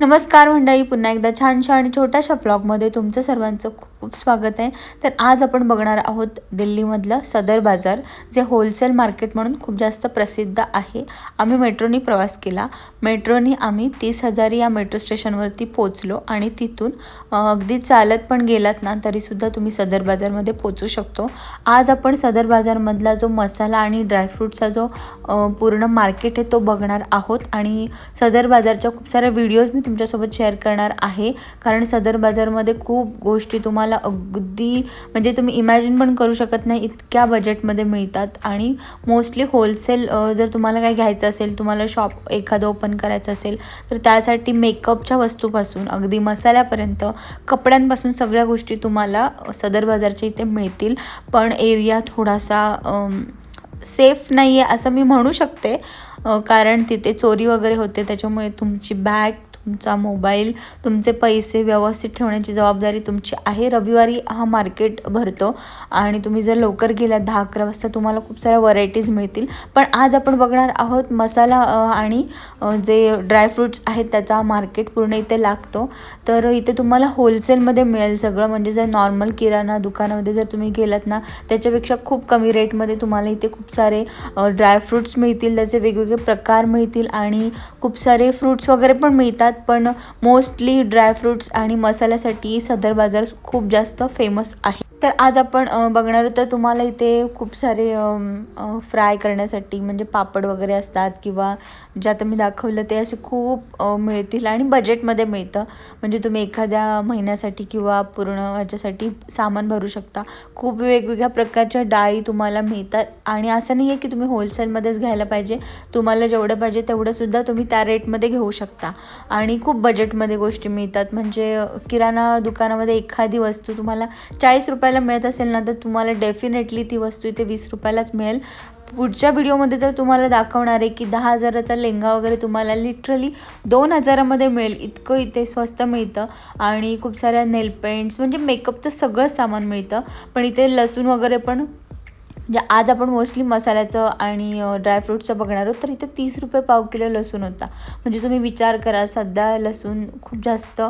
नमस्कार मंडळी पुन्हा एकदा छानशा आणि छोट्याशा ब्लॉगमध्ये तुमचं सर्वांचं खूप खूप स्वागत आहे. तर आज आपण बघणार आहोत दिल्लीमधलं सदर बाजार जे होलसेल मार्केट म्हणून खूप जास्त प्रसिद्ध आहे. आम्ही मेट्रोनी प्रवास केला. मेट्रोनी आम्ही तीस हजारी या मेट्रो स्टेशनवरती पोचलो आणि तिथून अगदी चालत पण गेलात ना तरीसुद्धा तुम्ही सदर बाजारमध्ये पोचू शकतो. आज आपण सदर बाजारमधला जो मसाला आणि ड्रायफ्रूटचा जो पूर्ण मार्केट आहे तो बघणार आहोत आणि सदर बाजारच्या खूप साऱ्या व्हिडिओज मी तुमच्यासोबत शेअर करणार आहे. कारण सदर बाजारमध्ये खूप गोष्टी तुम्हाला अगदी म्हणजे तुम्ही इमॅजिन पण करू शकत नाही इतक्या बजेटमध्ये मिळतात. आणि मोस्टली होलसेल जर तुम्हाला काय घ्यायचं असेल तुम्हाला शॉप एखादं ओपन करायचं असेल तर त्यासाठी मेकअपच्या वस्तूपासून अगदी मसाल्यापर्यंत कपड्यांपासून सगळ्या गोष्टी तुम्हाला सदर बाजारच्या इथे मिळतील. पण एरिया थोडासा सेफ नाही आहे असं मी म्हणू शकते. कारण तिथे चोरी वगैरे होते त्याच्यामुळे तुमची बॅग तुमचा मोबाईल तुमचे पैसे व्यवस्थित ठेवण्याची जबाबदारी तुमची आहे. रविवारी हा मार्केट भरतो आणि तुम्ही जर लवकर गेलात दहा अकरा वाजता तुम्हाला खूप साऱ्या व्हरायटीज मिळतील. पण आज आपण बघणार आहोत मसाला आणि जे ड्रायफ्रूट्स आहेत त्याचा मार्केट पूर्ण इथे लागतो. तर इथे तुम्हाला होलसेलमध्ये मिळेल सगळं. म्हणजे जर नॉर्मल किराणा दुकानामध्ये जर तुम्ही गेलात ना त्याच्यापेक्षा खूप कमी रेटमध्ये तुम्हाला इथे खूप सारे ड्रायफ्रूट्स मिळतील. त्याचे वेगवेगळे प्रकार मिळतील आणि खूप सारे फ्रूट्स वगैरे पण मिळतात. पण मोस्टली ड्रायफ्रूट्स आणि मसाल्यासाठी सदर बाजार खूप जास्त फेमस आहे. तर आज आपण बघणार आहोत तर तुम्हाला इथे खूप सारे फ्राय करण्यासाठी म्हणजे पापड वगैरे असतात किंवा जे आता मी दाखवलं ते असे खूप मिळतील आणि बजेटमध्ये मिळतं. म्हणजे तुम्ही एखाद्या महिन्यासाठी किंवा पूर्ण ह्याच्यासाठी सामान भरू शकता. खूप वेगवेगळ्या प्रकारच्या डाळी तुम्हाला मिळतात आणि असं नाही आहे की तुम्ही होलसेलमध्येच घ्यायला पाहिजे. तुम्हाला जेवढं पाहिजे तेवढंसुद्धा तुम्ही त्या रेटमध्ये घेऊ शकता. आणि खूप बजेटमध्ये गोष्टी मिळतात. म्हणजे किराणा दुकानामध्ये एखादी वस्तू तुम्हाला चाळीस रुपये रुपयाला मिळत असेल ना तर तुम्हाला डेफिनेटली ती वस्तू इथे वीस रुपयालाच मिळेल. पुढच्या व्हिडिओमध्ये तर तुम्हाला दाखवणार आहे की दहा हजाराचा लेंगा वगैरे तुम्हाला लिटरली दोन हजारामध्ये मिळेल. इतकं इथे स्वस्त मिळतं. आणि खूप साऱ्या नेल पेंट्स म्हणजे मेकअपचं सगळं सामान मिळतं. पण इथे लसूण वगैरे पण म्हणजे आज आपण मोस्टली मसाल्याचं आणि ड्रायफ्रूटचं बघणार आहोत. तर इथे तीस रुपये पाव किलो लसूण होता. म्हणजे तुम्ही विचार करा सध्या लसूण खूप जास्त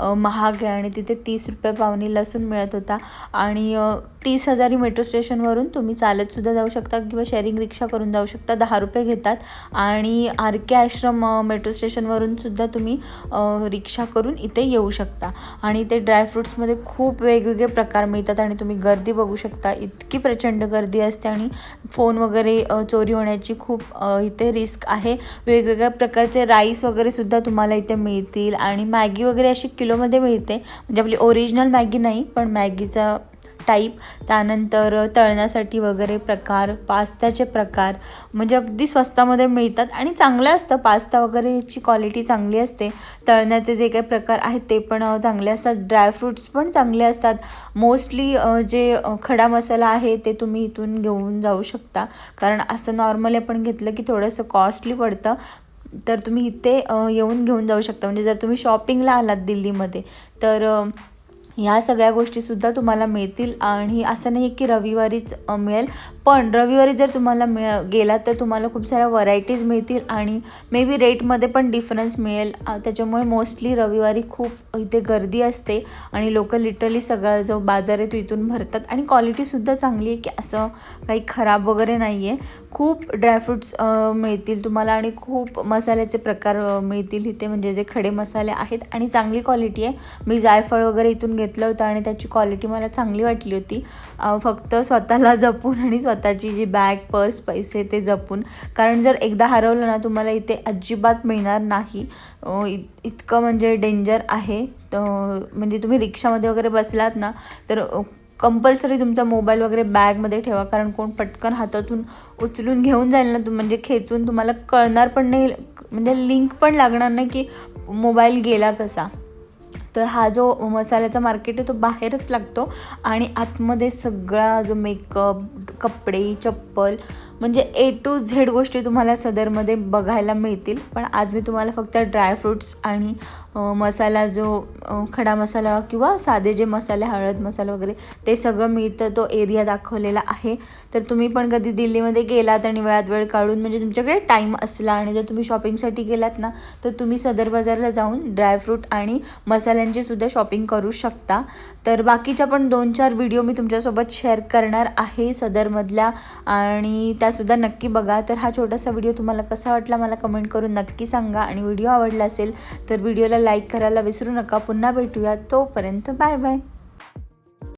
महाग आहे आणि तिथे तीस रुपये पावनी लसूण मिळत होता. आणि तीस हजारी मेट्रो स्टेशनवरून तुम्ही चालतसुद्धा जाऊ शकता किंवा शेअरिंग रिक्षा करून जाऊ शकता. दहा रुपये घेतात. आणि आर के आश्रम मेट्रो स्टेशनवरून सुद्धा तुम्ही रिक्षा करून इथे येऊ शकता. आणि ते ड्रायफ्रूट्समध्ये खूप वेगवेगळे प्रकार मिळतात आणि तुम्ही गर्दी बघू शकता. इतकी प्रचंड गर्दी असते आणि फोन वगैरे चोरी होण्याची खूप इथे रिस्क आहे. वेगवेगळ्या प्रकारचे राईस वगैरे सुद्धा तुम्हाला इथे मिळतील आणि मॅगी वगैरे अशी किलोमध्ये मिळते. म्हणजे आपली ओरिजिनल मॅगी नाही पण मॅगीचा टाईप त्यानंतर तळण्यासाठी वगैरे प्रकार पास्त्याचे प्रकार म्हणजे अगदी स्वस्तामध्ये मिळतात आणि चांगलं असतं. पास्ता वगैरेची क्वालिटी चांगली असते. तळण्याचे जे काही प्रकार आहेत ते पण चांगले असतात. ड्रायफ्रूट्स पण चांगले असतात. मोस्टली जे खडा मसाला आहे ते तुम्ही इथून घेऊन जाऊ शकता. कारण असं नॉर्मली आपण घेतलं की थोडंसं कॉस्टली पडतं. तर तुम्ही इथे येऊन घेऊन जाऊ शकता. म्हणजे जर तुम्ही शॉपिंगला आलात दिल्लीमध्ये तर ह्या सगळ्या गोष्टीसुद्धा तुम्हाला मिळतील आणि असं नाही की रविवारीच मिळेल. पण रविवारी जर तुम्हाला मिळ गेलात तर तुम्हाला खूप साऱ्या व्हरायटीज मिळतील आणि मे बी रेटमध्ये पण डिफरन्स मिळेल. त्याच्यामुळे मोस्टली रविवारी खूप इथे गर्दी असते आणि लोक लिटरली सगळा जो बाजार आहे तो इथून भरतात आणि क्वालिटीसुद्धा चांगली आहे की असं काही खराब वगैरे नाही आहे खूप ड्रायफ्रूट्स मिळतील तुम्हाला आणि खूप मसाल्याचे प्रकार मिळतील इथे म्हणजे जे खडे मसाले आहेत आणि चांगली क्वालिटी आहे. मी जायफळ वगैरे इथून घेतलं होतं आणि त्याची क्वालिटी मला चांगली वाटली होती. फक्त स्वतःला जपून आणि स्वतःची जी बॅग पर्स पैसे ते जपून. कारण जर एकदा हरवलं ना तुम्हाला इथे अजिबात मिळणार नाही. इत इतकं म्हणजे डेंजर आहे. तर म्हणजे तुम्ही रिक्षामध्ये वगैरे बसलात ना तर कंपल्सरी तुमचा मोबाईल वगैरे बॅगमध्ये ठेवा. कारण कोण पटकन हातातून उचलून घेऊन जाईल ना तू म्हणजे खेचून तुम्हाला कळणार पण नाही. म्हणजे लिंक पण लागणार नाही की मोबाईल गेला कसा. तर हा जो मसाल्याचा मार्केट आहे तो बाहेरच लागतो. आणि आतमध्ये सगळा जो मेकअप कपडे चप्पल म्हणजे ए टू झेड गोष्टी तुम्हाला सदरमध्ये बघायला मिळतील. पण आज मी तुम्हाला फक्त ड्रायफ्रूट्स आणि मसाला जो खडा मसाला किंवा साधे जे मसाले हळद मसाला वगैरे ते सगळं मिळतं तो एरिया दाखवलेला आहे. तर तुम्ही पण कधी दिल्लीमध्ये गेलात आणि वेळात वेळ काढून म्हणजे तुमच्याकडे टाईम असला आणि जर तुम्ही शॉपिंगसाठी गेलात ना तर तुम्ही सदर बाजारला जाऊन ड्रायफ्रूट आणि मसाल्यांची सुद्धा शॉपिंग करू शकता. तर बाकीच्या पण दोन चार व्हिडिओ मी तुमच्यासोबत शेअर करणार आहे सदरमधल्या. आणि त्यासुद्धा नक्की बघा. तर हा छोटासा व्हिडिओ तुम्हाला कसा वाटला मला कमेंट करून नक्की सांगा. आणि व्हिडिओ आवडला असेल तर व्हिडिओला लाईक करायला विसरू नका. पुन्हा भेटूया. तोपर्यंत बाय बाय.